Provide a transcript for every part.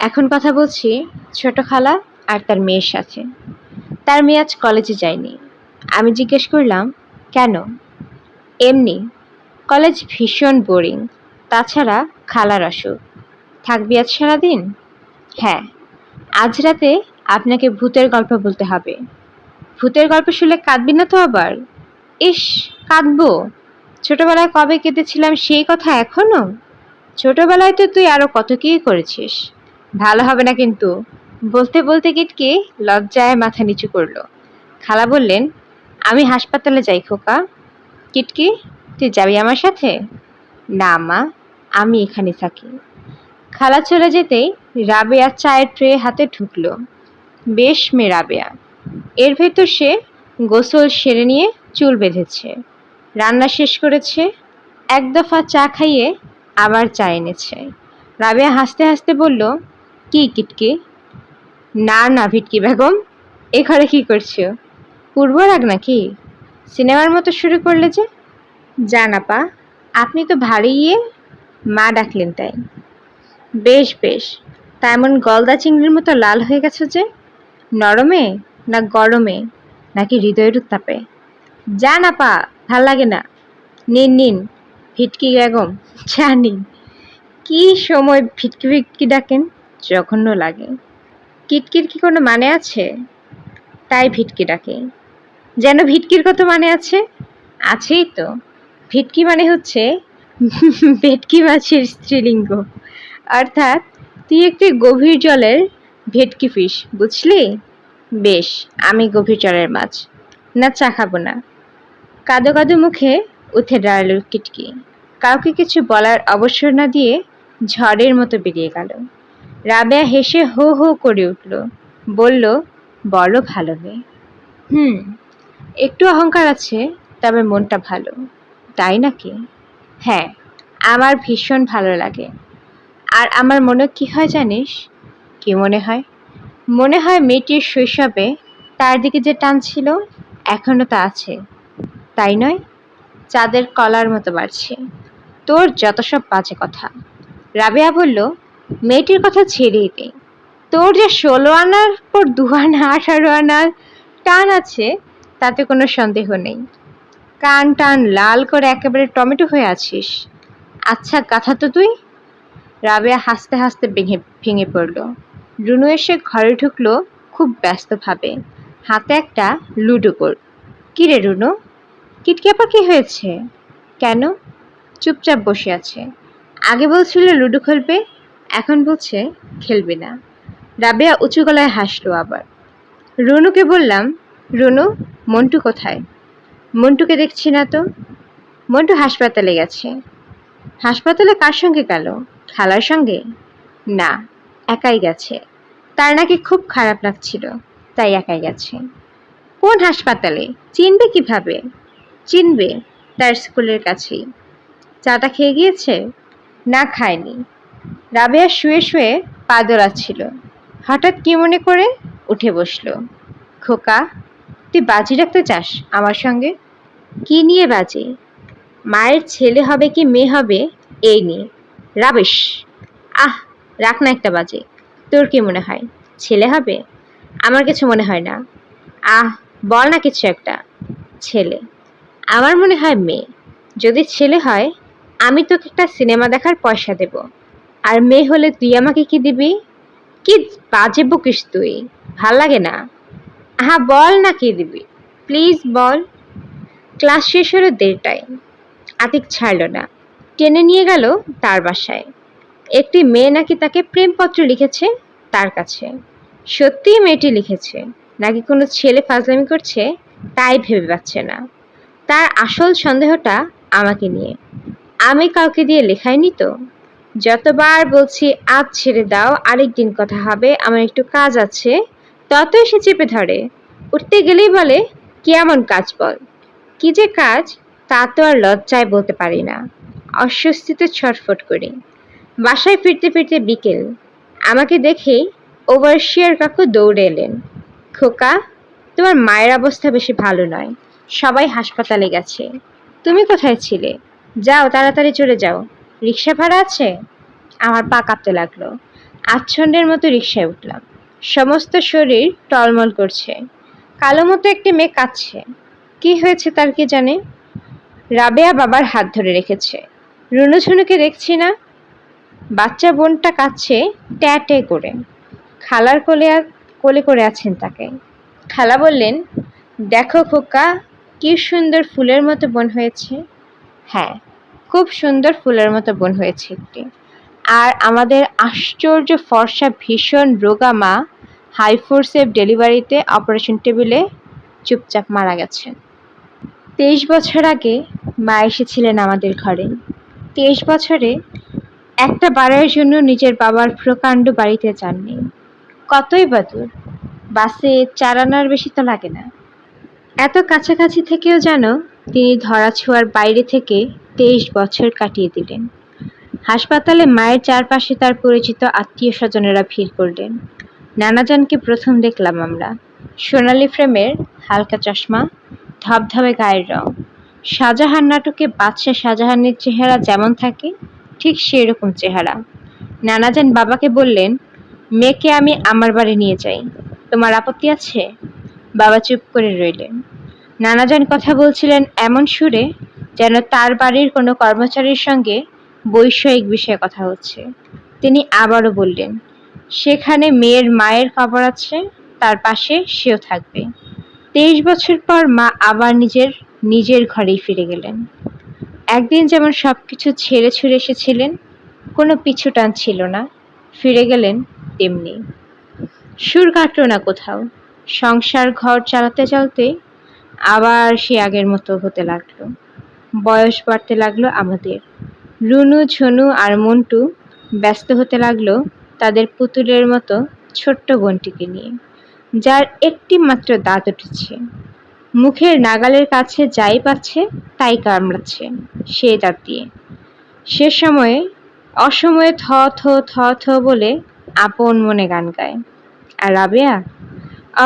এখন কথা বলছি ছোট খালা আর তার মেয়ের সাথে। তার মেয়ে আজ কলেজে যায়নি। আমি জিজ্ঞেস করলাম, কেন? এমনি, কলেজ ভীষণ বোরিং, তাছাড়া খালার অসুখ। থাকবি আজ সারাদিন? হ্যাঁ আজ রাতে আপনাকে ভূতের গল্প বলতে হবে। ভূতের গল্প শুনলে কাঁদবি না তো আবার? ইস, কাঁদবো। ছোটবেলায় কবে কেঁদেছিলাম সেই কথা এখনও? ছোটবেলায় তো তুই আরও কত কি করেছিস? ভালো হবে না কিন্তু। বলতে বলতে কিটকে লজ্জায় মাথা নিচু করল। খালা বললেন, আমি হাসপাতালে যাই খোকা। কিটকি তুই যাবি আমার সাথে? না মা, আমি এখানে থাকি। খালা চলে যেতেই রাবেয়া চায়ের ট্রে হাতে ঢুকল। বেশ মেয়ে রাবেয়া, এর ভেতর সে গোসল সেরে নিয়ে চুল বেঁধেছে। রান্না শেষ করেছে, এক দফা চা খাইয়ে আবার চা এনেছে। রাবেয়া হাসতে হাসতে বলল কি কিটকি? না না, ভিটকি বেগম। এ ঘরে কি করছ? পূর্বরাগ নাকি? সিনেমার মতো শুরু করলে যে? জানাপা আপনি তো ভারী ইয়ে। মা ডাকলেন তাই। বেশ বেশ। তা এমন গলদা চিংড়ির মতো লাল হয়ে গেছে যে? নরমে না গরমে? নাকি হৃদয়ের উত্তাপে? যা না পা ভালো লাগে না। নিন নিন, ভিটকি বেগম। নিন কি সময় ভিটকি ভিটকি ডাকেন? জঘন্য লাগে। কিটকির কি কোনো মানে আছে? তাই ভিটকি ডাকে। যেন ভিটকির কত মানে আছে? আছেই তো। ভিটকি মানে হচ্ছে ভেটকি মাছের স্ত্রীলিঙ্গ। অর্থাৎ তুই একটি গভীর জলের ভেটকি ফিশ বুঝলি? বেশ, আমি গভীর জলের মাছ। না, চা খাব না। কাদো কাদো মুখে উঠে দাঁড়াল কিটকি। কাউকে কিছু বলার অবসর না দিয়ে ঝড়ের মতো বেরিয়ে গেল। রাবেয়া হেসে হো হো করে উঠল। বলল, বড় ভালো মেয়ে। হুম, একটু অহংকার আছে, তবে মনটা ভালো, তাই নাকি? হ্যাঁ আমার ভীষণ ভালো লাগে। আর আমার মনে কি হয় জানিস? কি মনে হয়? মনে হয় মেয়েটির শৈশবে তার দিকে যে টান ছিল, এখনও তা আছে। তাই নয়, চাঁদের কলার মতো বাড়ছে। তোর যত সব বাজে কথা। রাবেয়া বলল মেয়েটির কথা ছেড়েই দে তোর যে ষোলো আনার পর দু আনা, আঠারো আনার টান আছে, তাতে কোনো সন্দেহ নেই। কান টান লাল করে একেবারে টমেটো হয়ে আছিস। আচ্ছা গাথা তো তুই? রাবেয়া হাসতে হাসতে ভেঙে ভেঙে পড়ল। রুনু এসে ঘরে ঢুকলো খুব ব্যস্তভাবে। হাতে একটা লুডো বোর্ড কী রে রুনু? কিটকি আপা কি হয়েছে? কেন? চুপচাপ বসে আছে। আগে বলছিল লুডো খেলবে এখন বলছে, খেলবে না। রাবেয়া উঁচু গলায় হাসলো আবার। রুনুকে বললাম, রুনু, মন্টু কোথায়? মন্টুকে দেখছি না তো। মন্টু হাসপাতালে গেছে। হাসপাতালে কার সঙ্গে গেল? খালার সঙ্গে? না, একাই গেছে। তার নাকি খুব খারাপ লাগছিল, তাই একাই গেছে। কোন হাসপাতালে? চিনবে কীভাবে? চিনবে, তার স্কুলের কাছেই। চাটা খেয়ে গিয়েছে? না খায়নি। রাবেয়া শুয়ে শুয়ে পা দোলাচ্ছিল হঠাৎ কি মনে করে উঠে বসল। খোকা, তুই বাজি রাখতে চাস আমার সঙ্গে? কি নিয়ে বাজি? মায়ের ছেলে হবে কি মেয়ে হবে, এই নিয়ে। রাবেশ, আহ, রাখ না একটা বাজে। তোর কি মনে হয়? ছেলে হবে? আমার কিছু মনে হয় না। আহ, বল না কিছু একটা। ছেলে, আমার মনে হয় মেয়ে। যদি ছেলে হয়, আমি তোকে একটা সিনেমা দেখার পয়সা দেব। আর মেয়ে হলে তুই আমাকে কি দিবি? কি বাজে বকিস তুই? ভালো লাগে না। হ্যাঁ বল না কি দিবি? Please ball. ক্লাস শেষ হলো দেড়টায়। আতিক ছাড়ল না। টেনে নিয়ে গেল তার বাসায়। একটি মেয়ে নাকি তাকে প্রেমপত্র লিখেছে তার কাছে। সত্যিই মেয়েটি লিখেছে। নাকি কোনো ছেলে ফাজলামি করছে তাই ভেবে পাচ্ছে না। তার আসল সন্দেহটা আমাকে নিয়ে। আমি কাউকে দিয়ে লেখাইনি তো? যতবার বলছি, আজ ছেড়ে দাও আরেক দিন কথা হবে, আমার একটু কাজ আছে, ততই সে চেপে ধরে। উঠতে গেলেই বলে, কি এমন কাজ বল? কি যে কাজ, তা তো আর লজ্জায় বলতে পারি না। অস্বস্তিতে ছটফট করি। বাসায় ফিরতে ফিরতে বিকেল। আমাকে দেখেই ওভারশিয়ার কাকু দৌড়ে এলেন। খোকা, তোমার মায়ের অবস্থা বেশি ভালো নয়। সবাই হাসপাতালে গেছে। তুমি কোথায় ছিলে? যাও, তাড়াতাড়ি চলে যাও। রিক্সা ভাড়া আছে? আমার পা কাঁপতে লাগল। আচ্ছন্নের মতো রিক্সায় উঠলাম। সমস্ত শরীর টলমল করছে। কালো মতো একটি মেয়ে কাঁদছে। কি হয়েছে তার কি জানে? রাবেয়া বাবার হাত ধরে রেখেছে। রুনুঝুনুকে দেখছি না। বাচ্চা বোনটা কাঁদছে ট্যাটে করে। খালার কোলে কোলে করে আছেন তাকে। খালা বললেন, দেখো খোকা, কি সুন্দর ফুলের মতো বোন হয়েছে। হ্যাঁ খুব সুন্দর ফুলের মতো বোন হয়েছে একটি। আর আমাদের আশ্চর্য ফর্সা ভীষণ রোগা মা হাইফোর্সের ডেলিভারিতে অপারেশন টেবিলে চুপচাপ মারা গেছেন। তেইশ বছর আগে মা এসেছিলেন আমাদের ঘরে। তেইশ বছরে একটা বারের জন্য নিজের বাবার প্রকাণ্ড বাড়িতে যাননি। কতই বা দূর, বাসে চার আনার বেশি তো লাগে না। এত কাছাকাছি থেকেও যেন তিনি ধরা ছোঁয়ার বাইরে থেকে তেইশ বছর কাটিয়ে দিলেন। হাসপাতালে মায়ের চারপাশে তার পরিচিত আত্মীয় স্বজনেরা ভিড় করলেন। নানাজানকে প্রথম দেখলাম আমরা। সোনালি ফ্রেমের হালকা চশমা, ধবধবে গায়ের রং। শাহজাহান নাটকে বাদশাহ শাহজাহানের চেহারা যেমন থাকে, ঠিক সেরকম চেহারা। নানাজান বাবাকে বললেন, মেয়েকে আমি আমার বাড়ি নিয়ে যাই। তোমার আপত্তি আছে? বাবা চুপ করে রইলেন। নানাজান কথা বলছিলেন এমন সুরে যেন তার বাড়ির কোনো কর্মচারীর সঙ্গে বৈষয়িক বিষয়ে কথা হচ্ছে। তিনি আবারও বললেন, সেখানে মেয়ের মায়ের খবর আছে, তার পাশে সেও থাকবে। তেইশ বছর পর মা আবার নিজের নিজের ঘরেই ফিরে গেলেন। একদিন যেমন সব কিছু ছেড়ে ছুড়ে এসেছিলেন, কোনো পিছু টান ছিল না, ফিরে গেলেন তেমনি। সুর কাটলো না কোথাও, সংসার ঘর চালাতে চালাতে আবার সে আগের মতো হতে লাগল। বয়স বাড়তে লাগল আমাদের। রুনু, ঝনু আর মন্টু ব্যস্ত হতে লাগল তাদের পুতুলের মতো ছোট্ট বোনটিকে নিয়ে, যার একটি মাত্র দাঁত উঠেছে। মুখের নাগালের কাছে যাই পাচ্ছে, তাই কামড়াচ্ছে সে দাঁত দিয়ে। সে সময়ে অসময়ে থ থ থ থ বলে আপন মনে গান গায়। আর রাবেয়া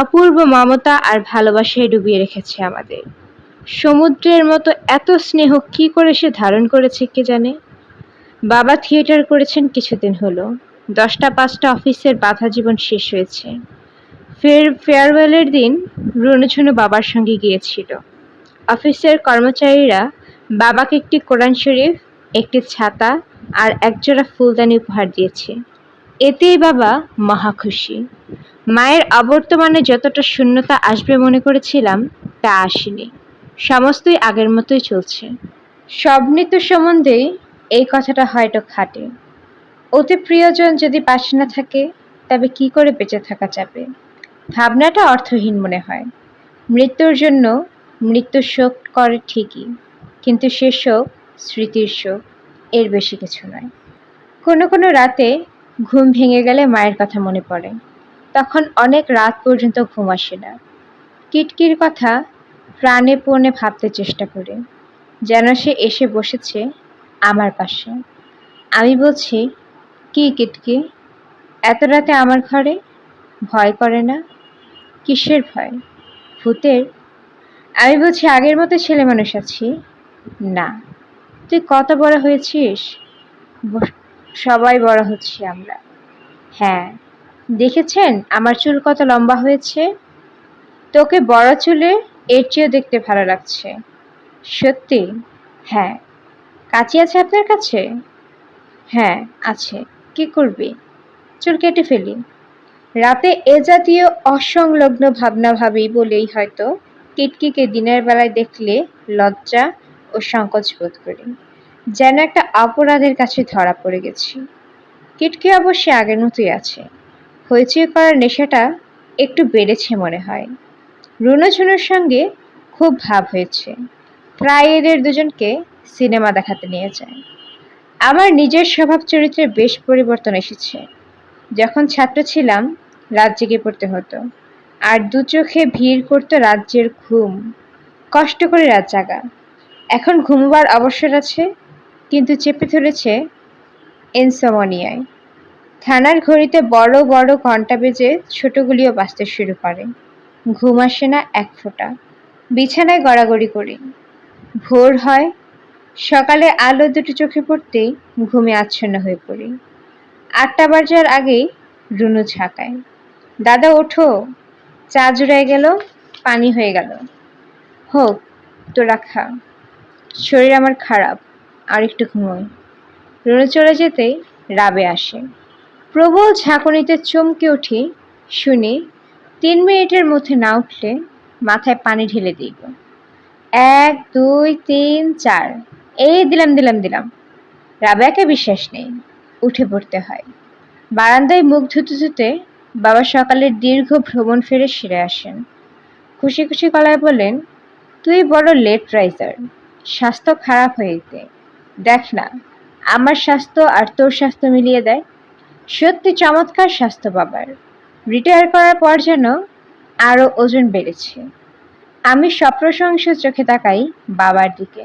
অপূর্ব মমতা আর ভালোবাসায় ডুবিয়ে রেখেছে আমাদের। সমুদ্রের মতো এত স্নেহ কি করে সে ধারণ করেছে কে জানে? বাবা থিয়েটার করেছেন কিছুদিন হলো। দশটা পাঁচটা অফিসের বাধা জীবন শেষ হয়েছে। ফের ফেয়ারওয়েলের দিন রুনুঝুনু বাবার সঙ্গে গিয়েছিল। অফিসের কর্মচারীরা বাবাকে একটি কোরআন শরীফ, একটি ছাতা আর একজোড়া ফুলদানি উপহার দিয়েছে। এতেই বাবা মহা খুশি। মায়ের অবর্তমানে যতটা শূন্যতা আসবে মনে করেছিলাম, তা আসেনি। সমস্তই আগের মতোই চলছে। সব নিত্য সম্বন্ধেই এই কথাটা হয়তো খাটে। অতি প্রিয়জন যদি পাশে না থাকে, তবে কি করে বেঁচে থাকা যাবে? ভাবনাটা অর্থহীন মনে হয়। মৃত্যুর জন্য মৃত্যু শোক করে ঠিকই, কিন্তু সে শোক স্মৃতির শোক, এর বেশি কিছু নয়। কোনো কোনো রাতে ঘুম ভেঙে গেলে মায়ের কথা মনে পড়ে। তখন অনেক রাত পর্যন্ত ঘুম আসে না। কিটকির কথা প্রাণে পণে ভাবতে চেষ্টা করে, যেন সে এসে বসেছে আমার পাশে। আমি বলছি, কি কিটকি? এত রাতে আমার ঘরে? ভয় করে না? কিসের ভয়? ভূতের? আমি বলছি, আগের মতো ছেলে মানুষ আছি। না। তুই কত বড় হয়েছিস? সবাই বড় হচ্ছি আমরা। হ্যাঁ। দেখেছেন? আমার চুল কত লম্বা হয়েছে? তোকে বড় চুলে এর চেয়েও দেখতে ভালো লাগছে। সত্যি? হ্যাঁ। কাঁচি আছে আপনার কাছে? হ্যাঁ আছে। কি করবি? চুল কেটে ফেলি। রাতে এ জাতীয় অসংলগ্ন ভাবনা ভাবি বলেই হয়তো কিটকিকে দিনের বেলায় দেখলে লজ্জা ও সংকোচ বোধ করি। যেন একটা অপরাধের কাছে ধরা পড়ে গেছি। কিটকি অবশ্যই আগের মতোই আছে। হইচই করার নেশাটা একটু বেড়েছে মনে হয়। রুনোঝুনোর সঙ্গে খুব ভাব হয়েছে। প্রায় এদের দুজনকে সিনেমা দেখাতে নিয়ে যায়। আমার নিজের স্বভাব চরিত্রে বেশ পরিবর্তন এসেছে। যখন ছাত্র ছিলাম, রাত জেগে পড়তে হতো। আর দু চোখে ভিড় করতো রাজ্যের ঘুম। কষ্ট করে রাত জাগা। এখন ঘুমবার অবসর আছে, কিন্তু চেপে ধরেছে এনসমনিয়ায়। থানার ঘড়িতে বড় বড় ঘণ্টা বেজে ছোটগুলিও বাঁচতে শুরু করে। ঘুম আসে না এক ফোঁটা। বিছানায় গড়াগড়ি করি। ভোর হয়। সকালে আলো দুটো চোখে পড়তেই ঘুমে আচ্ছন্ন হয়ে পড়ি। আটটা বাজার আগেই রুনু ঝাঁকায় দাদা, ওঠো। চা জুড়াই গেল, পানি হয়ে গেল। হোক, তোরা খা। শরীর আমার খারাপ আর একটু ঘুমোই রুনু চলে যেতেই রাবে আসে। প্রবল ঝাঁকুনিতে চমকে উঠি, শুনি তিন মিনিটের মধ্যে না উঠলে মাথায় পানি ঢেলে দিব। এক, দুই, তিন, চার। এই দিলাম দিলাম দিলাম। রাবেয়াকে বিশ্বাস নেই, উঠে পড়তে হয়। বারান্দায় মুখ ধুতে ধুতে বাবা সকালের দীর্ঘ ভ্রমণ ফেরে সেরে আসেন। খুশি খুশি গলায় বলেন, তুই বড় লেট রাইজার, স্বাস্থ্য খারাপ হয়েছে দেখ না, আমার স্বাস্থ্য আর তোর স্বাস্থ্য মিলিয়ে দেয়। সত্যি চমৎকার স্বাস্থ্য বাবার। রিটায়ার করার পর যেন আরও ওজন বেড়েছে। আমি সপ্রশংস চোখে তাকাই বাবার দিকে।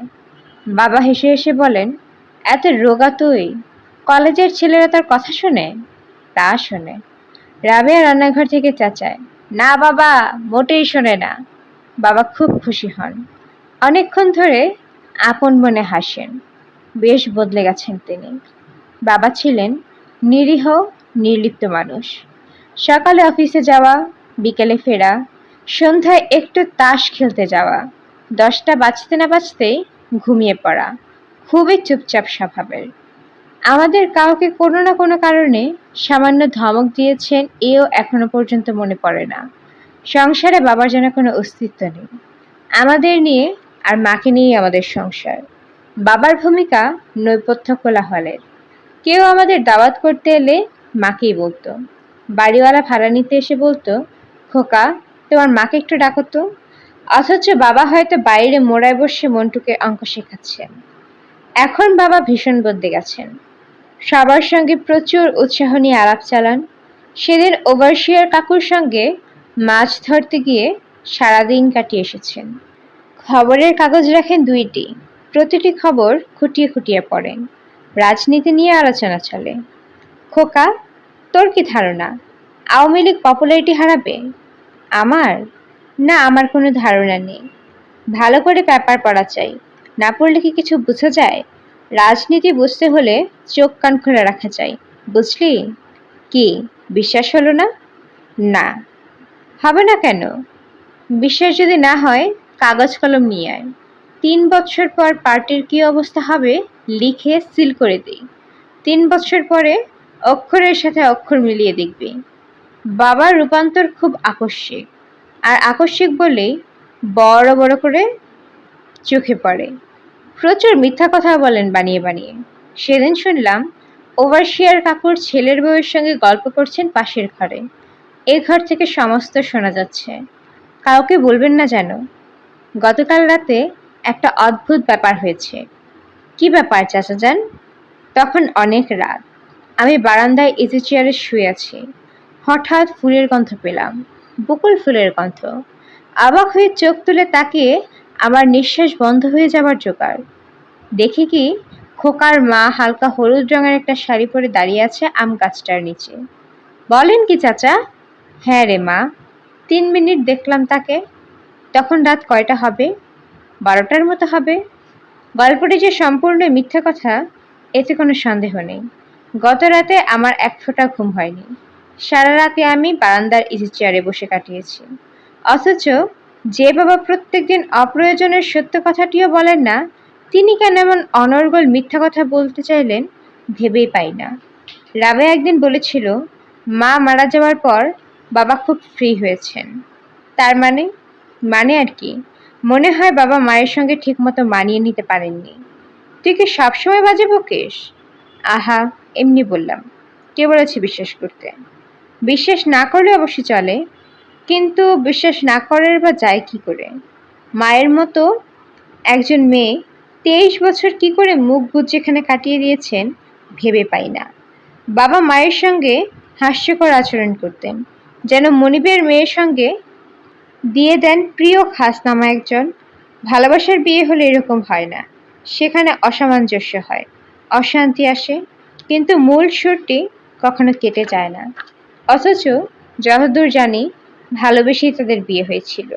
বাবা হেসে হেসে বলেন, এত রোগা তুই? কলেজের ছেলেরা তার কথা শোনে? তা শোনে। রাবেয়া রান্নাঘর থেকে চাচায়, না বাবা, মোটেই শোনে না। বাবা খুব খুশি হন। অনেকক্ষণ ধরে আপন মনে হাসেন। বেশ বদলে গেছেন তিনি। বাবা ছিলেন নিরীহ, নির্লিপ্ত মানুষ। সকালে অফিসে যাওয়া, বিকেলে ফেরা, সন্ধ্যায় একটু তাস খেলতে যাওয়া, দশটা বাজতে না বাজতেই ঘুমিয়ে পড়া, খুবই চুপচাপ স্বভাবের। আমাদের কাউকে কোনো না কোনো কারণে সামান্য ধমক দিয়েছেন এও এখনও পর্যন্ত মনে পড়ে না। সংসারে বাবার যেন কোনো অস্তিত্ব নেই। আমাদের নিয়ে আর মাকে নিয়েই আমাদের সংসার। বাবার ভূমিকা নৈপথ্য কোলাহলের। কেউ আমাদের দাওয়াত করতে এলে মাকেই বলতো। বাড়িওয়ালা ভাড়া নিতে এসে বলতো, খোকা, তোমার মাকে একটু ডাকো তো। অথচ বাবা হয়তো বাইরে মোড়ায় বসে মন্টুকে অঙ্ক শেখাচ্ছেন। এখন বাবা ভীষণ বদলে গেছেন। সবার সঙ্গে প্রচুর উৎসাহ নিয়ে আলাপ চালান। সেদিন ওভারশিয়ার কাকুর সঙ্গে মাছ ধরতে গিয়ে সারাদিন কাটিয়ে এসেছেন। খবরের কাগজ রাখেন দুইটি। প্রতিটি খবর খুঁটিয়ে খুঁটিয়ে পড়েন। রাজনীতি নিয়ে আলোচনা চলে। খোকা, তোর কি ধারণা? আওয়ামী লীগ পপুলারিটি হারাবে? আমার? না, আমার কোনো ধারণা নেই। ভালো করে পেপার পড়া চাই। না পড়লে কি কিছু বোঝা যায়? রাজনীতি বুঝতে হলে চোখ কান খুলে রাখা চাই। বুঝলি? কি, বিশ্বাস হলো না? না। হবে না কেন? বিশ্বাস যদি না হয়, কাগজ কলম নিয়ে আয়। তিন বছর পর পার্টির কি অবস্থা হবে লিখে সিল করে দিই। তিন বছর পরে অক্ষরের সাথে অক্ষর মিলিয়ে দেখবি। বাবার রূপান্তর খুব আকস্মিক। আর আকস্মিক বলেই বড় বড় করে চোখে পড়ে। প্রচুর মিথ্যা কথা বলেন বানিয়ে বানিয়ে। সেদিন শুনলাম ওভারশিয়ার কাকুর ছেলের বউয়ের সঙ্গে গল্প করছেন পাশের ঘরে। এ ঘর থেকে সমস্ত শোনা যাচ্ছে। কাউকে বলবেন না যেন। গতকাল রাতে একটা অদ্ভুত ব্যাপার হয়েছে। কি ব্যাপার চাচা যান তখন অনেক রাত। আমি বারান্দায় ইজি চেয়ারে শুয়ে আছি। হঠাৎ ফুলের গন্ধ পেলাম। বকুল ফুলের গন্ধ। অবাক হয়ে চোখ তুলে তাকিয়ে আমার নিঃশ্বাস বন্ধ হয়ে যাবার জোগাড়। দেখি কি, খোকার মা হালকা হলুদ রঙের একটা শাড়ি পরে দাঁড়িয়ে আছে আম গাছটার নিচে। বলেন কি, চাচা? হ্যাঁ রে মা। তিন মিনিট দেখলাম তাকে। তখন রাত কয়টা হবে? বারোটার মতো হবে। গল্পটি যে সম্পূর্ণ মিথ্যা কথা, এতে কোনো সন্দেহ নেই। গত রাতে আমার এক ফোঁটা ঘুম হয়নি। সারা রাতে আমি বারান্দার ইজি চেয়ারে বসে কাটিয়েছি। অথচ যে বাবা প্রত্যেকদিন অপ্রয়োজনের সত্য কথাটিও বলেন না, তিনি কেন এমন অনর্গল মিথ্যা কথা বলতে চাইলেন ভেবেই পাই না। রাবে একদিন বলেছিল, মা মারা যাওয়ার পর বাবা খুব ফ্রি হয়েছেন। তার মানে মানে আর কি? মনে হয় বাবা মায়ের সঙ্গে ঠিকমতো মানিয়ে নিতে পারেননি। তুই কি সবসময় বাজে বকিস? আহা, এমনি বললাম। কে বলেছে বিশ্বাস করতে? বিশ্বাস না করলে অবশ্যই চলে, কিন্তু বিশ্বাস না করার বা যায় কি করে? মায়ের মতো একজন মেয়ে তেইশ বছর কি করে মুখ বুঝ যেখানে কাটিয়ে দিয়েছেন ভেবে পাই না। বাবা মায়ের সঙ্গে হাস্যকর আচরণ করতেন, যেন মনিবের মেয়ের সঙ্গে দিয়ে দেন প্রিয় খাসনামা একজন। ভালোবাসার বিয়ে হলে এরকম হয় না। সেখানে অসামঞ্জস্য হয়। অশান্তি আসে, কিন্তু মূল সুরটি কখনো কেটে যায় না। অথচ যতদূর জানি, ভালোবেসেই তাদের বিয়ে হয়েছিল।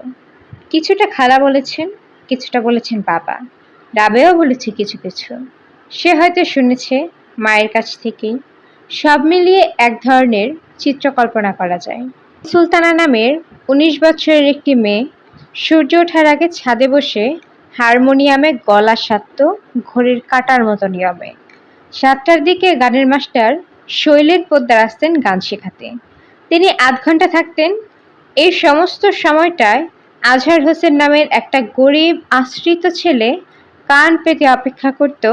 কিছুটা খালা বলেছেন, কিছুটা বলেছেন বাবা। রাবেও বলেছে কিছু কিছু। সে হয়তো শুনেছে মায়ের কাছ থেকেই সব মিলিয়ে এক ধরনের চিত্রকল্পনা করা যায়। সুলতানা নামের উনিশ বছরের একটি মেয়ে। সূর্য ওঠার আগে ছাদে বসে হারমোনিয়ামে গলা সাধত ঘড়ির কাটার মতো নিয়মে সাতটার দিকে গানের মাস্টার শৈলেন পোদ্দার আসতেন গান শেখাতে। তিনি আধ ঘণ্টা থাকতেন। এই সমস্ত সময়টায় আজহার হোসেন নামের একটা গরিব, আশ্রিত ছেলে কান পেতে অপেক্ষা করত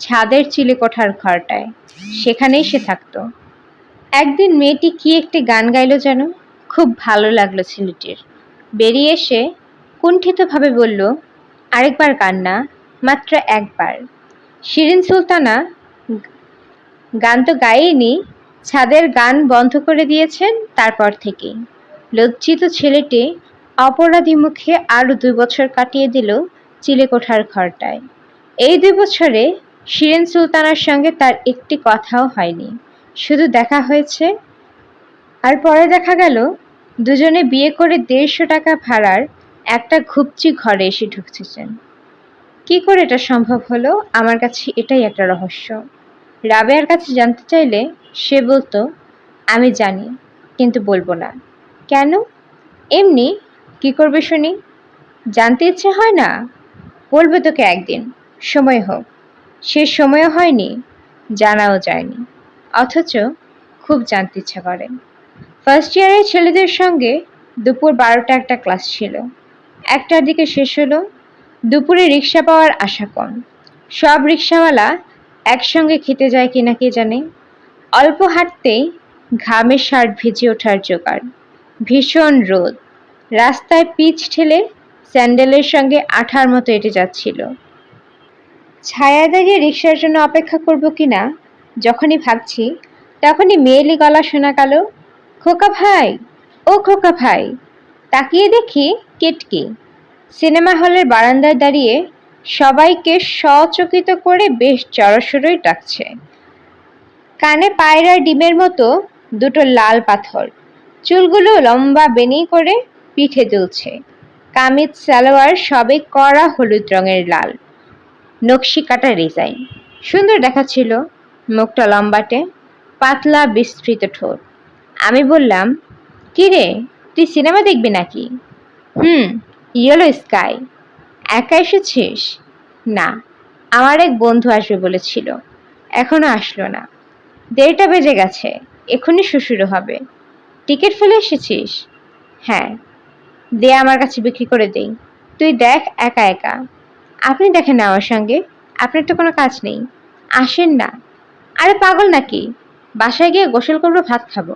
ছাদের চিলে কোঠার ঘরটায়। সেখানেই সে থাকতো। একদিন মেয়েটি কি একটি গান গাইল যেন? খুব ভালো লাগল ছেলেটির। বেরিয়ে এসে কুণ্ঠিতভাবে বলল, আরেকবার গান না মাত্র একবার। শিরিন সুলতানা গান তো গায়েনি ছাদের গান বন্ধ করে দিয়েছেন তারপর থেকেই। লজ্জিত ছেলেটি অপরাধী মুখে আরও দুই বছর কাটিয়ে দিল চিলেকোঠার ঘরটায়। এই দুই বছরে শিরেন সুলতানার সঙ্গে তার একটি কথাও হয়নি। শুধু দেখা হয়েছে আর পরে দেখা গেল, দুজনে বিয়ে করে দেড়শো টাকা ভাড়ার একটা ঘুপচি ঘরে এসে ঢুকছেন। কি করে এটা সম্ভব হলো? আমার কাছে এটাই একটা রহস্য। রাবেয়ার কাছে জানতে চাইলে সে বলতো, আমি জানি, কিন্তু বলব না। কেন? এমনি? কি করবে শুনি? জানতে ইচ্ছে হয় না? বলবে তোকে একদিন। সময় হোক। সে সময়ও হয়নি, জানাও যায়নি। অথচ খুব জানতে ইচ্ছা করে। ফার্স্ট ইয়ারের ছেলেদের সঙ্গে দুপুর বারোটা একটা ক্লাস ছিল। একটার দিকে শেষ হলো, দুপুরে রিক্সা পাওয়ার আশা কম। সব রিক্সাওয়ালা একসঙ্গে খেতে যায় কিনা কে জানে? অল্প হাঁটতেই ঘামের শার্ট ভিজে ওঠার জোগাড়। ভীষণ রোদ। রাস্তায় পিচ ঠেলে স্যান্ডেলের সঙ্গে আঠার মতো এটে যাচ্ছিল। ছায়া দাঁড়িয়ে রিক্সার জন্য অপেক্ষা করব কিনা, যখনই ভাবছি, তখনই মেয়েলি গলা শোনা গেল খোকা ভাই, ও খোকা ভাই। তাকিয়ে দেখি কেটকি। সিনেমা হলের বারান্দায় দাঁড়িয়ে সবাইকে সচকিত করে বেশ জড়সড়ই ডাকছে। কানে পায়রা ডিমের মতো দুটো লাল পাথর। চুলগুলো লম্বা বেনি করে পিঠে দুলছে। কামিজ, সালোয়ার সবে কড়া হলুদ রঙের লাল। নকশি কাটা ডিজাইন। সুন্দর দেখাচ্ছিল মুখটা লম্বাটে, পাতলা বিস্তৃত ঠোঁট। আমি বললাম, কি রে, তুই সিনেমা দেখবি নাকি? হুম, ইয়েলো স্কাই। একা এসেছিস? না, আমার এক বন্ধু আসবে বলেছিল, এখনও আসলো না। দেড়টা বেজে গেছে, এখনই শ্বশুরও হবে। টিকিট ফেলে এসেছিস? হ্যাঁ দে আমার কাছে বিক্রি করে দেই। তুই দেখ একা একা। আপনি দেখেন না আমার সঙ্গে, আপনার তো কোনো কাজ নেই। আসেন না। আরে পাগল নাকি? বাসায় গিয়ে গোসল করব, ভাত খাব।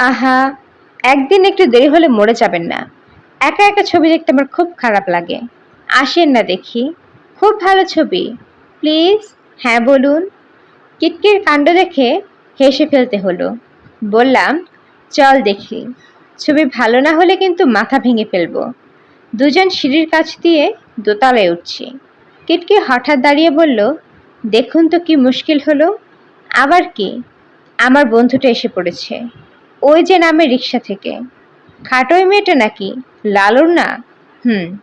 আহা, একদিন একটু দেরি হলে মরে যাবেন না। একা একা ছবি দেখতে আমার খুব খারাপ লাগে। আসেন না দেখি। খুব ভালো ছবি। প্লিজ হ্যাঁ বলুন। কিটকির কাণ্ড দেখে হেসে ফেলতে হলো। বললাম, চল দেখি। ছবি ভালো না হলে কিন্তু মাথা ভেঙে ফেলব। দুজন সিঁড়ির কাছ দিয়ে দোতলায় উঠছি। কিটকি হঠাৎ দাঁড়িয়ে বলল, দেখুন তো কি মুশকিল হলো। আবার কি? আমার বন্ধুটা এসে পড়েছে। ওই যে নামে রিক্সা থেকে। খাটোই মেয়েটা নাকি? লালুর না? হুম,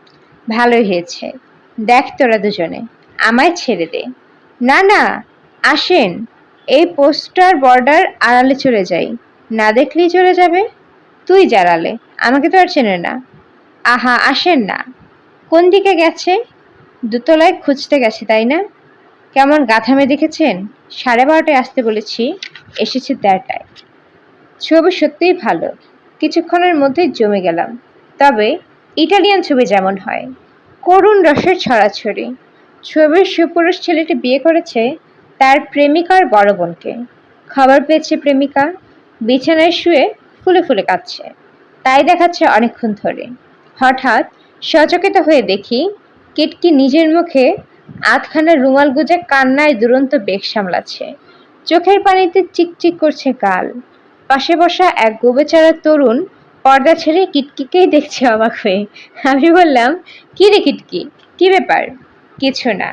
ভালোই হয়েছে। দেখ তোরা দুজনে, আমায় ছেড়ে দে। না না, আসেন। এই পোস্টার বর্ডার আড়ালে চলে যাই। না দেখলেই চলে যাবে। তুই জারালে আমাকে তো আর চেনে না। আহা, আসেন না। কোন দিকে গেছে? দুতলায় খুঁজতে গেছে, তাই না? কেমন গাথামে দেখেছেন? সাড়ে বারোটায় আসতে বলেছি, এসেছে দেড়টায়। ছবি সত্যিই ভালো। কিছুক্ষণের মধ্যেই জমে গেলাম। তবে ইটালিয়ান ছবি যেমন হয়। করুণ রসের ছড়াছড়ি। ছবির সুপুরুষ ছেলেটি বিয়ে করেছে তার প্রেমিকার বড় বোনকে। খবর পেয়েছে প্রেমিকা। বিছানায় শুয়ে ফুলে ফুলে কাঁদছে। তাই দেখাচ্ছে অনেকক্ষণ ধরে। হঠাৎ সচকিত হয়ে দেখি কিটকি নিজের মুখে আধখানা রুমাল গুজে কান্নায় দুরন্ত বেগ সামলাচ্ছে। চোখের পানিতে চিকচিক করছে গাল। পাশে বসা এক গোবেচারা তরুণ পর্দা ছেড়ে কিটকিকেই দেখছে অবাক হয়ে। আমি বললাম, কি রে কিটকি? কি ব্যাপার? কিছু না।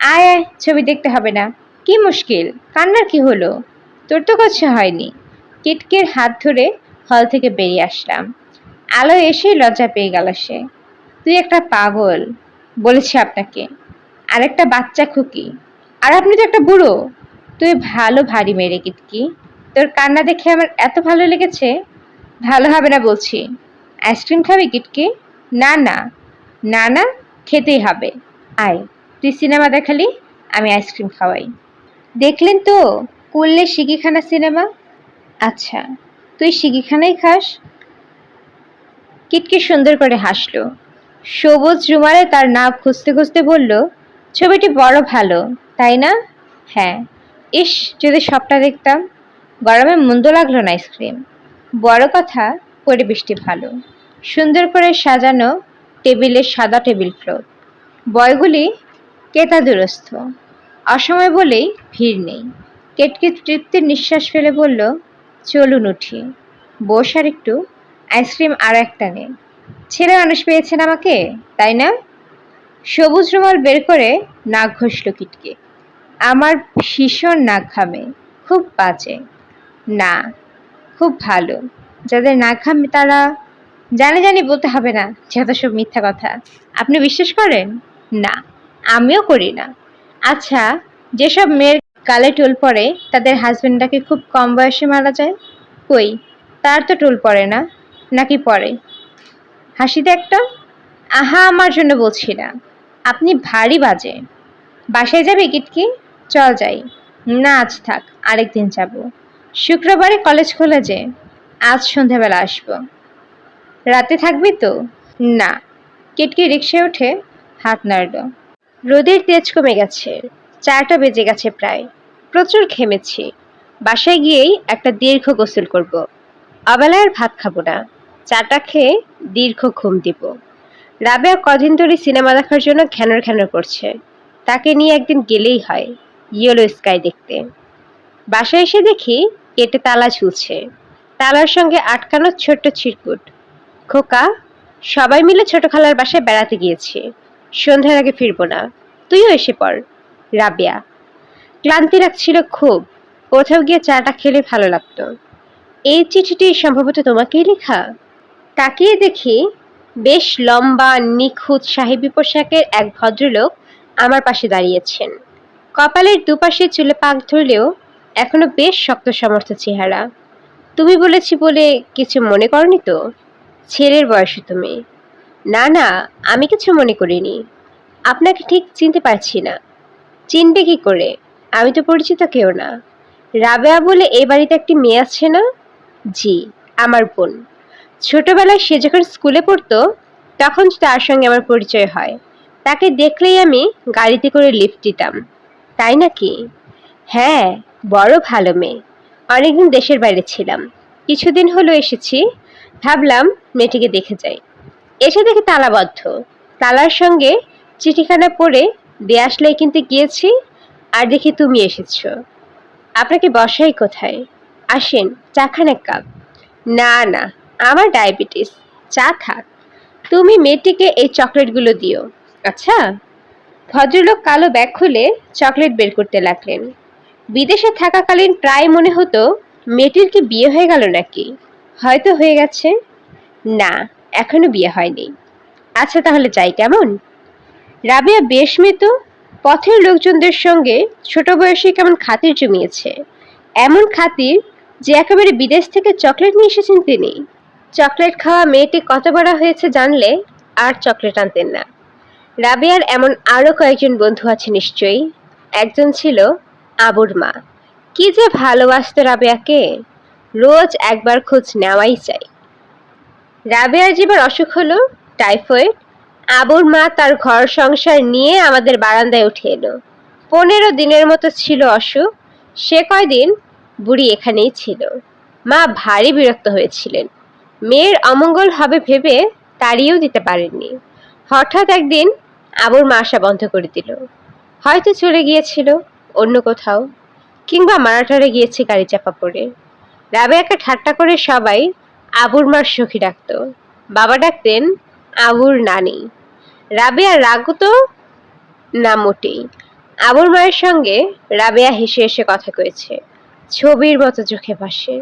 আয় আয়, ছবি দেখতে হবে না। কি মুশকিল? কান্নার কি হলো? তোর তো কিছু হয়নি। কিটকির হাত ধরে হল থেকে বেরিয়ে আসলাম। আলো এসেই লজ্জা পেয়ে গেল সে। তুই একটা পাগল, বলেছি আপনাকে। আর একটা বাচ্চা খুকি। আর আপনি তো একটা বুড়ো। তুই ভালো ভারী মেরে কিটকি। তোর কান্না দেখে আমার এত ভালো লেগেছে, ভালো হবে না বলছি। আইসক্রিম খাবি কিটকি? না না। না না, খেতেই হবে। আয়, তুই সিনেমা দেখালি, আমি আইসক্রিম খাওয়াই। দেখলেন তো, করলে শিকিখানা সিনেমা? আচ্ছা তুই শিকিখানাই খাস? কিটকি সুন্দর করে হাসলো। সবুজ রুমালে তার নাক খুঁজতে খুঁজতে বলল, ছবিটি বড় ভালো, তাই না? হ্যাঁ। ইস, যদি সবটা দেখতাম। গরমে মন্দ লাগল না আইসক্রিম। বড় কথা, পরিবেশটি ভালো। সুন্দর করে সাজানো টেবিলের সাদা টেবিল ক্লথ। বয়গুলি কেতা দুরস্থ অসময় বলেই ভিড় নেই। কেটকে তৃপ্তির নিঃশ্বাস ফেলে বলল, চলুন উঠি। বস আর একটু, আইসক্রিম আর একটা নে। ছেলে মানুষ পেয়েছেন আমাকে, তাই না? সবুজ রুমাল বের করে নাক ঘষল কিটকে। আমার ভীষণ নাক ঘামে, খুব বাজে। না, খুব ভালো। যাদের না ঘামে তারা জানি জানি বলতে হবে না যত সব মিথ্যা কথা। আপনি বিশ্বাস করেন? না, আমিও করি না। আচ্ছা যেসব মেয়ের গালে টোল পড়ে, তাদের হাজবেন্ডটাকে খুব কম বয়সে মারা যায়? কই? তার তো টোল পড়ে না, নাকি পড়ে? হাসিতে একটা? আহা, আমার জন্য বলছি না। আপনি ভারী বাজে। বাসায় যাবে, কিটকি? চল যাই। না, আজ থাক, আরেকদিন যাব। শুক্রবারে কলেজ খোলা যে, আজ সন্ধ্যাবেলা আসব। রাতে থাকবি তো? না। কিটকি রিক্সায় উঠে হাত নাড়ল। রোদের তেজ কমে গেছে, চারটা বেজে গেছে প্রায়। প্রচুর ঘেমেছি। বাসায় গিয়েই একটা দীর্ঘ গোসল করব। অবেলায় আর ভাত খাব না। চাটা খেয়ে দীর্ঘ ঘুম দিব। রাবেয়া কদিন ধরে সিনেমা দেখার জন্য ঘ্যানর ঘ্যানর করছে। তাকে নিয়ে একদিন গেলেই হয়, ইয়েলো স্কাই দেখতে। বাসায় এসে দেখি কেটে তালা ঝুলছে। তালার সঙ্গে আটকানো ছোট্ট ছিটকুট খোকা, সবাই মিলে ছোট খালার বাসায় বেড়াতে গিয়েছি। সন্ধ্যার আগে ফিরবো না। তুইও এসে পড়, রাবিয়া। ক্লান্তি লাগছিল খুব। কোথাও গিয়ে চাটা খেলে ভালো লাগতো। এই চিঠিটি সম্ভবত তোমাকেই লেখা? তাকিয়ে দেখি, বেশ লম্বা, নিখুঁত সাহেবি পোশাকের এক ভদ্রলোক আমার পাশে দাঁড়িয়েছেন। কপালের দুপাশে চুলে পাক ধরলেও এখনও বেশ শক্ত সমর্থ চেহারা। তুমি বলেছি বলে কিছু মনে করনি তো? ছেলের বয়সে তুমি। না না, আমি কিছু মনে করিনি। আপনাকে ঠিক চিনতে পারছি না। চিনবে কি করে? আমি তো পরিচিত কেউ না। রাবেয়া বলে এই বাড়িতে একটি মেয়ে আছে না? জি, আমার বোন। ছোটবেলায় সে যখন স্কুলে পড়তো, তখন তার সঙ্গে আমার পরিচয় হয়। তাকে দেখলেই আমি গাড়িতে করে লিফট দিতাম। তাই নাকি? হ্যাঁ বড় ভালো মেয়ে। অনেকদিন দেশের বাইরে ছিলাম। কিছুদিন হলো এসেছি। ভাবলাম মেয়েটিকে দেখে যাই। এসে দেখি তালাবদ্ধ। তালার সঙ্গে চিঠিখানা পড়ে দিয়ে আসলেই কিন্তু গিয়েছি আর দেখি তুমি এসেছ। আপনাকে বসাই কোথায়? আসেন চা খান এক কাপ। না না, আমার ডায়াবেটিস। চা থাক। তুমি মেয়েটিকে এই চকলেটগুলো দিও। আচ্ছা? ভদ্রলোক কালো ব্যাগ খুলে চকলেট বের করতে লাগলেন। বিদেশে থাকাকালীন প্রায় মনে হতো মেয়েটির কি বিয়ে হয়ে গেল নাকি? হয়তো হয়ে গেছে? না, এখনও বিয়ে হয়নি। আচ্ছা তাহলে যাই কেমন? রাবিয়া বেশ মেতো, পথের লোকজনদের সঙ্গে ছোট বয়সে কেমন খাতির জমিয়েছে। এমন খাতির যে একেবারে বিদেশ থেকে চকলেট নিয়ে এসেছেন তিনি। চকলেট খাওয়া মেয়েটি কত বড় হয়েছে জানলে আর চকলেট আনতেন না। রাবিয়ার এমন আরও কয়েকজন বন্ধু আছে নিশ্চয়ই। একজন ছিল আবুর মা। কি যে ভালোবাসত রাবেয়াকে। রোজ একবার খোঁজ নেওয়াই চাই। রাবেয়ার যেবার অসুখ হলো, টাইফয়েড। আবুর মা তার ঘর সংসার নিয়ে আমাদের বারান্দায় উঠে এলো। পনেরো দিনের মতো ছিল অসুখ। সে কয়দিন? বুড়ি এখানেই ছিল। মা ভারী বিরক্ত হয়েছিলেন। মেয়ের অমঙ্গল হবে ভেবে তাড়িয়েও দিতে পারেননি। হঠাৎ একদিন আবুর মা আসা বন্ধ করে দিল। হয়তো চলে গিয়েছিল। অন্য কোথাও, কিংবা মারাটারে গিয়েছে গাড়ি চাপা পড়ে। রাবেয়াকে ঠাট্টা করে সবাই আবুর মার সখী ডাকতো। বাবা ডাকতেন আবুর নানি। রাবেয়ার রাগও তো না মোটেই। আবুর মায়ের সঙ্গে রাবেয়া হেসে হেসে কথা কয়েছে, ছবির মতো চোখে ভাসে।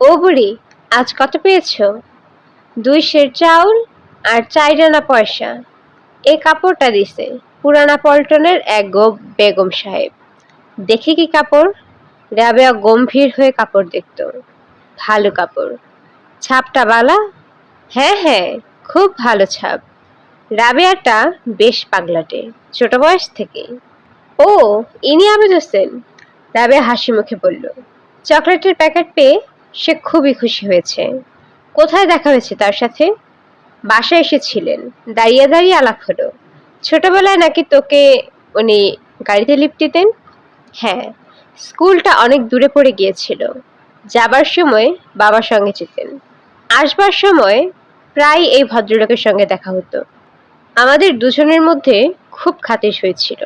ও বুড়ি, আজ কত পেয়েছ? দুই সের চাউল আর চার আনা পয়সা। এই কাপড়টা দিছে, পুরানা পল্টনের এক গো বেগম সাহেব। দেখি কি কাপড়? রাবেয়া গম্ভীর হয়ে কাপড় দেখতো। ভালো কাপড়। ছাপটা বালা? হ্যাঁ হ্যাঁ খুব ভালো ছাপ। রাবেয়াটা বেশ পাগলাটে, ছোট বয়স থেকে। ও, ইনি আবেদ হোসেন? রাবেয়া হাসি মুখে বলল। চকলেটের প্যাকেট পেয়ে সে খুবই খুশি হয়েছে। কোথায় দেখা হয়েছে তার সাথে? বাসায় এসেছিলেন। দাঁড়িয়ে দাঁড়িয়ে আলাপ হলো। ছোটবেলায় নাকি তোকে উনি গাড়িতে লিফট দিতেন? হ্যাঁ স্কুলটা অনেক দূরে পড়ে গিয়েছিল। যাবার সময় বাবার সঙ্গে যেতেন। আসবার সময় প্রায় এই ভদ্রলোকের সঙ্গে দেখা হতো। আমাদের দুজনের মধ্যে খুব খাতির হয়েছিল।